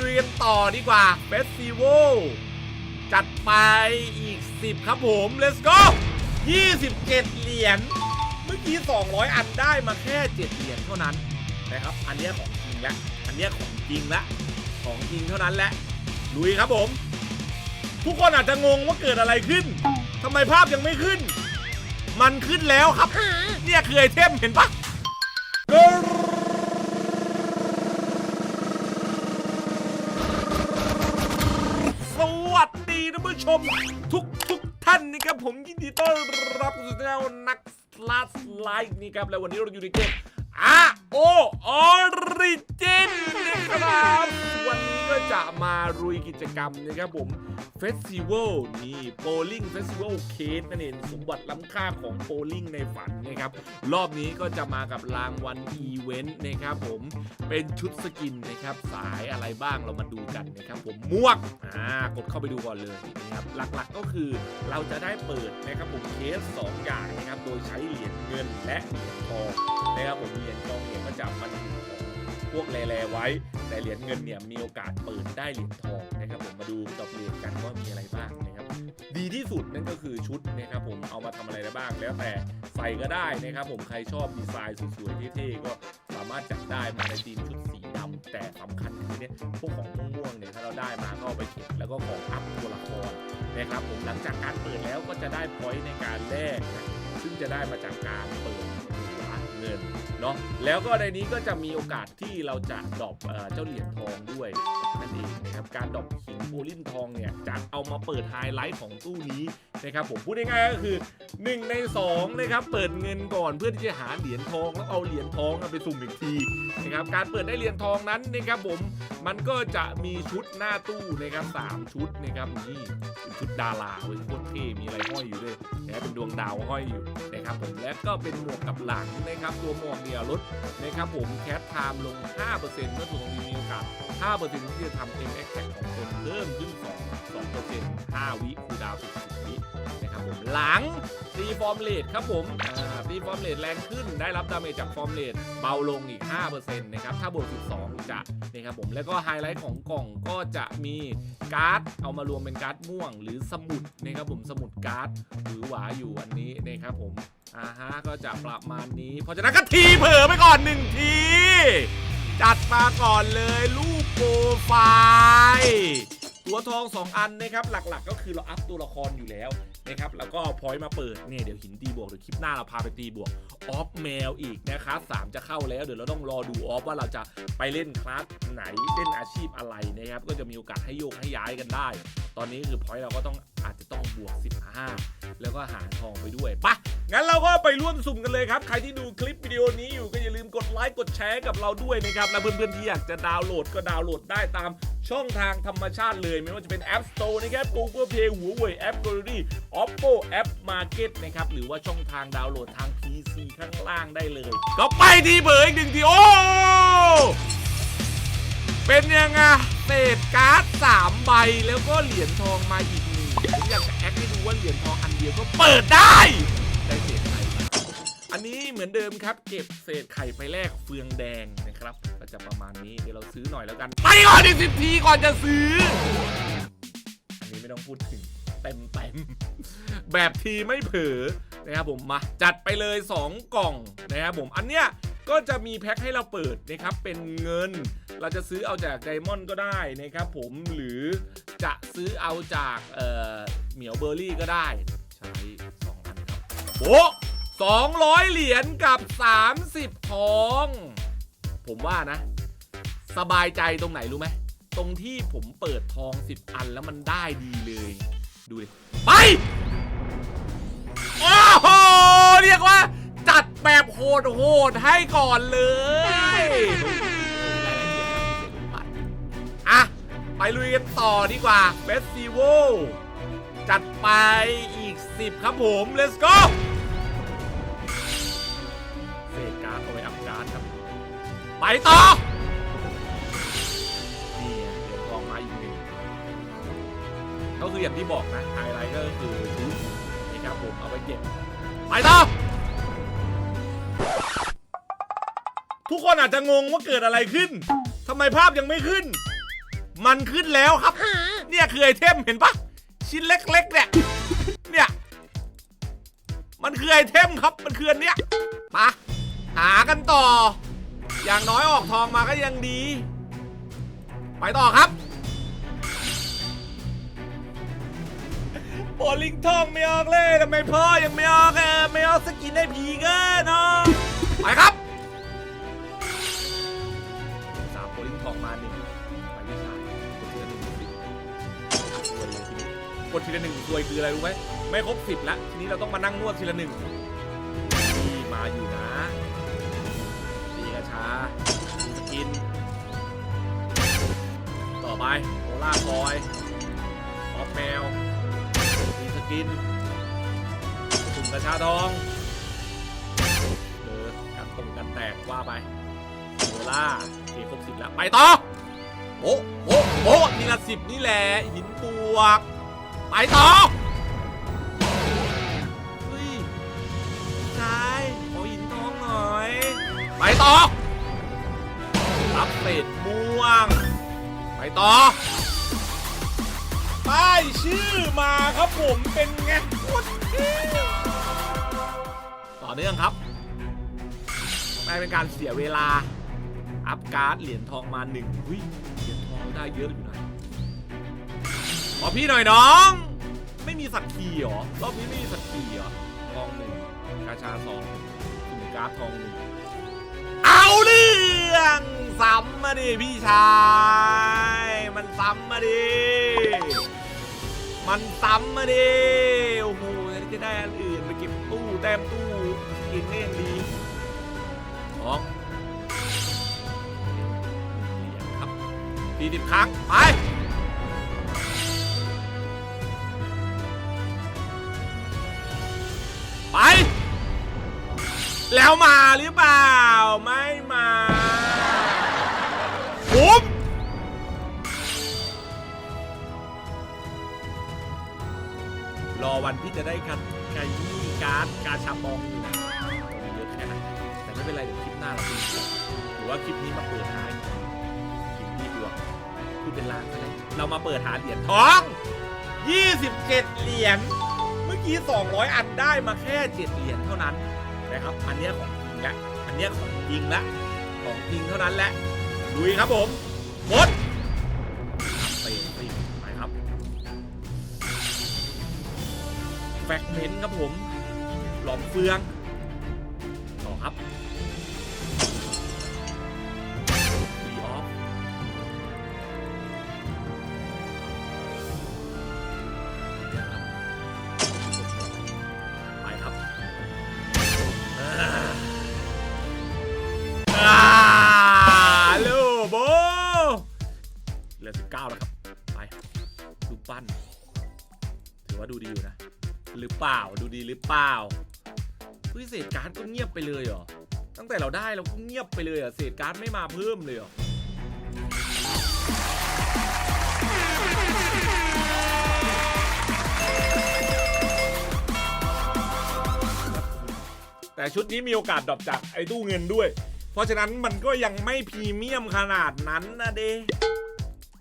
ลุยกันต่อดีกว่าเฟสติวัลจัดไปอีก 10 ครับผม let's go 27 เหรียญ เมื่อกี้ 200 อันได้มาแค่ 7 เหรียญเท่านั้นนะครับ อันนี้ของจริงแล้วอันนี้ของจริงละ ของจริงเท่านั้นแหละ ลุยครับผม ทุกคนอาจจะงงว่าเกิดอะไรขึ้น ทำไมภาพยังไม่ขึ้น มันขึ้นแล้วครับ เนี่ยคือไอเทมเห็นปะ ส วัสดีท่านผู้ชม ทุกทุกท่านนะครับผมยินดีต้อนรับสู่ช่องนักลาสไลฟ์นี่ครับ และวันนี้เราอยู่ในเกมอาโอออริจินนะครับ วันนี้ก็จะมารุยกิจกรรมนะครับผมเฟสติวัลนี่โ o ลิงเฟสติวัลเคสนั่นเองสมบัติล้ำค่าของโ o ลิงในฝันนะครับ รอบนี้ก็จะมากับรางวัลอีเวนต์นะครับผมเป็นชุดสกินนะครับ สายอะไรบ้างเรามาดูกันนะครับผมมวกอ่ากดเข้าไปดูก่อนเลยนะครับหลักๆก็คือเราจะได้เปิดนะครับผมเคส 2 อย่างนะครับ โดยใช้เหรียญเงินและเหรียญทองนะครับผมเหรียญทองเนี่ยก็จะบรรจุ พวกแร่ๆไว้ แต่เหรียญเงินเนี่ยมีโอกาสเปิดได้เหรียญทองนะครับผมมาดูดอกเหรียญกันว่ามีอะไรบ้างนะครับดีที่สุดนั่นก็คือชุดนะครับผมเอามาทำอะไรได้บ้าง แล้วแต่ใส่ก็ได้นะครับผมใครชอบดีไซน์สวยๆเท่ๆก็สามารถจัดได้มาในธีมชุดสีดำแต่สำคัญคือเนี่ยพวกของม่วงๆเนี่ยถ้าเราได้มาก็เอาไปเก็บแล้วก็ของอัพตัวละครนะครับผมหลังจากการเปิดแล้วก็จะได้พอยต์ในการแลกนะซึ่งจะได้มาจากการเปิด เงินเนาะแล้วก็ในนี้ก็จะมีโอกาสที่เราจะดอปเจ้าเหรียญทองด้วยนั่นเองนะครับการดอปหินโพลินทองเนี่ยจะเอามาเปิดไฮไลท์ของตู้นี้นะครับผมพูดง่ายๆก็คือ 1 ใน2นะครับเปิดเงินก่อนเพื่อที่จะหาเหรียญทองแล้วเอาเหรียญทองเอาไปสุ่มอีกทีนะครับการเปิดได้เหรียญทองนั้นนะครับผมมันก็จะมีชุดหน้าตู้นะครับสามชุดนะครับนี่เป็นชุดดาราเว้ยโคตรเท่มีอะไรห้อยอยู่ด้วยนะเป็นดวงดาวห้อยอยู่นะครับผมและก็เป็นหมวกกับหลังนะครับตัวหมวกเนี่ยลดนะครับผมแคทไทม์ลง 5%เมื่อถูกตรงนี้มีโอกาส 5%ที่จะทำเอ็มแอคแท็กของคนเพิ่มขึ้น 2 2% 5 วิคูดาวน์10วินะครับผมหลังตีฟอร์มเลทครับผมตีฟอร์มเลทแรงขึ้นได้รับดาเมจจากฟอร์มเลทเบาลงอีก 5%นะครับถ้าบวก12 จะนะครับผมแล้วก็ไฮไลท์ของกล่องก็จะมีการ์ดเอามารวมเป็นการ์ดม่วง หรือสมุดนะครับผมสมุดการ์ดหรือหวาอยู่อันนี้นะครับผมอ่าฮะก็จะประมาณนี้เพราะฉะนั้นก็ทีเผลอไปก่อนหนึ่งที จัดมาก่อนเลยรูปโปรไฟล์ตัวทอง 2 อันนะครับหลักๆ ก็คือเราอัพตัวละครอยู่แล้วนะครับแล้วก็พอยต์มาเปิดเนี่ยเดี๋ยวหินตีบวกเดี๋ยวคลิปหน้าเราพาไปตีบวกออฟแมวอีกนะครับสามจะเข้าแล้วเดี๋ยวเราต้องรอดูออฟว่าเราจะไปเล่นคลาสไหนเล่นอาชีพอะไรนะครับก็จะมีโอกาสให้โยกให้ย้ายกันได้ ตอนนี้คือพอยต์เราก็ต้องอาจจะต้องบวก 15 แล้วก็หาทองไปด้วยปะ งั้นเราก็ไปร่วมสุ่มกันเลยครับ ใครที่ดูคลิปวิดีโอนี้อยู่ก็อย่าลืมกดไลค์กดแชร์กับเราด้วยนะครับ และเพื่อนๆที่อยากจะดาวน์โหลดก็ดาวน์โหลดได้ตามช่องทางธรรมชาติเลย ไม่ว่าจะเป็น App Store นะครับ Google Play หัวเว่ย App Gallery Oppo App Market นะครับ หรือว่าช่องทางดาวน์โหลดทาง PC ข้างล่างได้เลย ก็ไปที่เบอร์อีกหนึ่งทีโอ้เป็นยังไงเศษการ์ด3ใบแล้วก็เหรียญทองมาอีกหนึ่งผมอยากจะแอคให้ดูว่าเหรียญทองอันเดียวก็เปิดได้ ได้เศษไข่อันนี้เหมือนเดิมครับ เก็บเศษไข่ไปแลกเฟืองแดงนะครับก็จะประมาณนี้เดี๋ยวเราซื้อหน่อยแล้วกัน ไปก่อนอีกสิบทีก่อนจะซื้อ อันนี้ไม่ต้องพูดถึงเต็มเต็มๆแบบทีไม่เผลอนะครับผมมาจัดไปเลย 2 กล่องนะครับผมอันเนี้ยก็จะมีแพ็คให้เราเปิดนะครับเป็นเงิน เราจะซื้อเอาจากไดมอนด์ก็ได้นะครับผมหรือจะซื้อเอาจากเอ่อเหมียวเบอร์รี่ก็ได้ ใช้ โอ้สองร้อยเหรียญกับ 30 ทอง ผมว่านะ สบายใจตรงไหนรู้ไหม ตรงที่ผมเปิดทอง 10 อันแล้วมันได้ดีเลย ดูดิไป โอ้โห เรียกว่า จัดแบบโหดโหดๆให้ก่อนเลยอะไปลุยกันต่อดีกว่าเฟสติวัลจัดไปอีก 10 ครับผม let's go การ์ดเอาไว้อัพการ์ดครับ ไปต่อ นี่ไงเดี๋ยวทองมาอีกหนึ่งก็คืออย่างที่บอกนะไฮไลท์ก็คือชุดนะครับผมเอาไปเก็บ ไปต่อ ทุกคนอาจจะงงว่าเกิดอะไรขึ้นทำไมภาพยังไม่ขึ้น มันขึ้นแล้วครับ เนี่ยคือไอเทมเห็นปะชิ้นเล็กๆเนี่ย เนี่ย มันคือไอเทมครับ มันคืออันเนี้ยมา หากันต่อ อย่างน้อยออกทองมาก็ยังดี ไปต่อครับโบลิงทองไม่ออกเลยทำไมพ่อยังไม่ออกอะไม่ออกสกินได้ผีก็เนาะไปครับสามโบลิงทองมาหนึ่งไปไม่ใช่กดทีละหนึ่งสิกดทีละหนึ่งซวยคืออะไรรู้ไหมไม่ครบสิบแล้วทีนี้เราต้องมานั่งนวดทีละหนึ่งนี่มาอยู่นะ ไปโอล่าคอยออฟแมวมีสกินสุ่มกระชาทองเออกันตรงกันแตกว่าไปโอล่าเคครบสิบแล้ว ไปต่อโอ้โอ้โอ้นี่ละสิบนี่แหละหินบวก ไปต่อ ป้ายชื่อมาครับผมเป็นไงคตรเท่ต่อเนื่องครับไม่เป็นการเสียเวลา อัพการ์ดเหรียญทองมาหนึ่งเหรียญทองได้เยอะอยู่นะขอพี่หน่อยน้อง ไม่มีสัตว์ขี่เหรอรอบนี้ไม่มีสัตว์ขี่เหรอทองหนึ่งกาชาสองสุ่มการ์ดทองหนึ่งเอาเรื่องซ้ำมาดิพี่ชาย มันซ้ำมาดิ มันซ้ำมาดิ โอ้โหจะได้อันอื่นไปเก็บตู้แต้มตู้กินเล่นดีสองครับสี่สิบครั้ง ไปไป แล้วมาหรือเปล่า ไม่ วันที่จะได้กันกายี่การ์ดกาชาบองอยู่นะมีเยอะแค่ไหนแต่ไม่เป็นไรเดี๋ยวคลิปหน้าเราดูหรือว่าคลิปนี้มาเปิดหาคลิปนี้ดวงพูดเป็นล้านก็ได้เรามาเปิดหาเหรียญทอง 27 เหรียญเมื่อกี้ 200 อันได้มาแค่ 7 เหรียญเท่านั้นนะครับ อันเนี้ยของจริงและอันเนี้ยของจริงละของจริงเท่านั้นแหละลุยครับผมหมด แฟกเมนต์ครับผม หลอมเฟือง ต่อครับรีออฟไปครับอ่าลูโบเหลือสิบเก้าแล้วครับ ไป ดูปั้น ถือว่าดูดีอยู่นะ รือเปล่า ดูดีหรือเปล่าเฮ้ยเศษการ์ดก็เงียบไปเลยเหรอ ตั้งแต่เราได้เราก็เงียบไปเลยเหรอะเศษการ์ดไม่มาเพิ่มเลยเหรอแต่ชุดนี้มีโอกาสดรอปจากไอ้ตู้เงินด้วย เพราะฉะนั้นมันก็ยังไม่พรีเมียมขนาดนั้นนะเด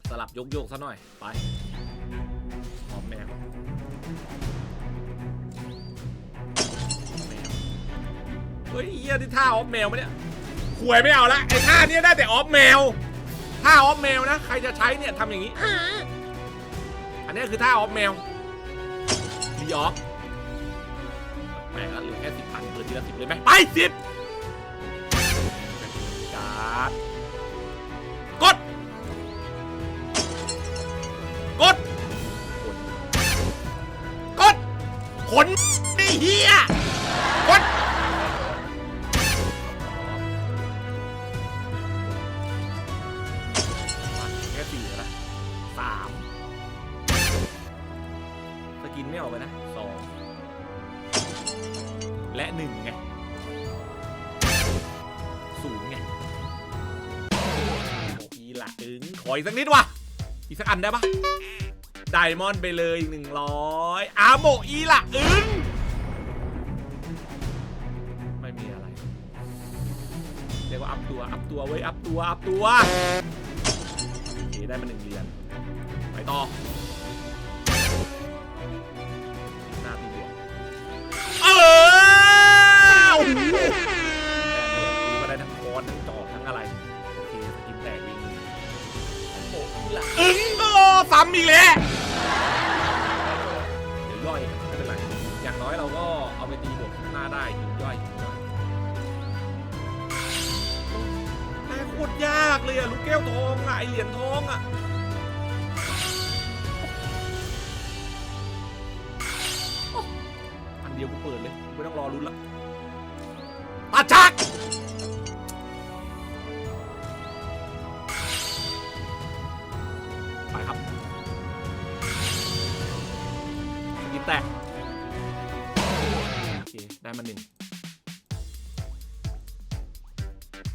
สลับยกโยกๆซะหน่อย ไป เฮ้ยเฮียที่ท่าออฟแมวไหมเนี่ยหวยไม่เอาละไอ้ท่าเนี้ยได้แต่ออฟแมวท่าออฟแมวนะใครจะใช้เนี่ยทำอย่างนี้ อันนี้คือท่าออฟแมวรีออฟแม่งแล้วเหลือแค่สิบพันเปิดทีละสิบเลยไหมไปสิบการ์ดกด กด กด ขนไอ้เฮีย สามสกินไม่ออกไปนะสองและหนึ่งไงศูนย์ไงโอปีหละอึงขออีกสักนิดวะอีกสักอันได้ปะไดมอนด์ไปเลยอีกหนึ่งร้อยอาโมอีหละอึงไม่มีอะไร เรียกว่าอัพตัว อัพตัวเว้ย อัพตัว อัพตัว ได้มาหนึ่งเหรียญไปต่อหน้าตีบวกเออโอ้โหแต้มเดียวกูก็ได้ทั้งคอนทั้งจอบทั้งอะไรโอเคสกินแตกวิ่งโอ้ยละอึ้งโอ้ซ้ำอีกแล้วเดี๋ยวย่อยไม่เป็นไรอย่างน้อยเราก็เอาไปตีบวกข้างหน้าได้ ต่โคตรยากเลยอะลูกแก้วทองอะไอเหรียญทองอะอันเดียวกูเปิดเลยกูไม่ต้องรอรุ้นละตาชัก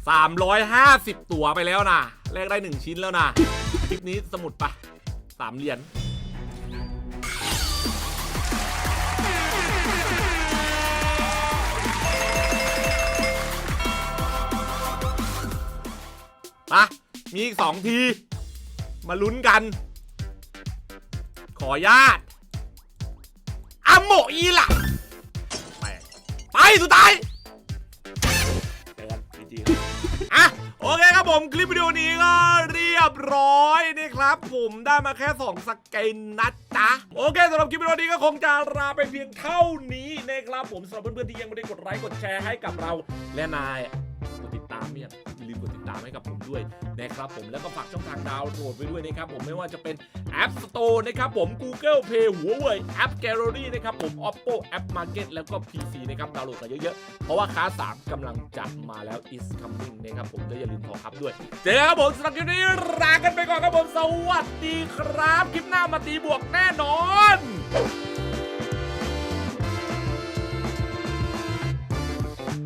350 ตัวไปแล้วนะแลกได้ 1 ชิ้นแล้วนะคลิปนี้สมุดปะสามเหรียญปะมีอีกสองที มาลุ้นกัน ขอญาตอโมอีล่ะ ไป ไป สุดท้าย มคลิปวิดีโอนี้ก็เรียบร้อยนะครับ ผมได้มาแค่ 2 สเกนนะจ๊ะ โอเคสำหรับคลิปวิดีโอนี้ก็คงจะลาไปเพียงเท่านี้นะครับผมสำหรับเพื่อนๆที่ยังไม่ได้กดไลค์กดแชร์ให้กับเราและนายกดติดตามเนี่ย กดติดตามให้กับผมด้วยนะครับผมแล้วก็ฝากช่องทางดาวน์โหลดไว้ด้วยนะครับผมไม่ว่าจะเป็น App Store นะครับผม Google Play Huawei App Gallery นะครับผม Oppo App Market แล้วก็ PC นะครับดาวน์โหลดกันเยอะๆ เพราะว่าค้า3กำลังจะมาแล้ว is coming นะครับผมแล้วอย่าลืมทองครับด้วย เจอกันครับผมสำหรับคลิปนี้ลากันไปก่อนครับผม สวัสดีครับ คลิปหน้ามาตีบวกแน่นอน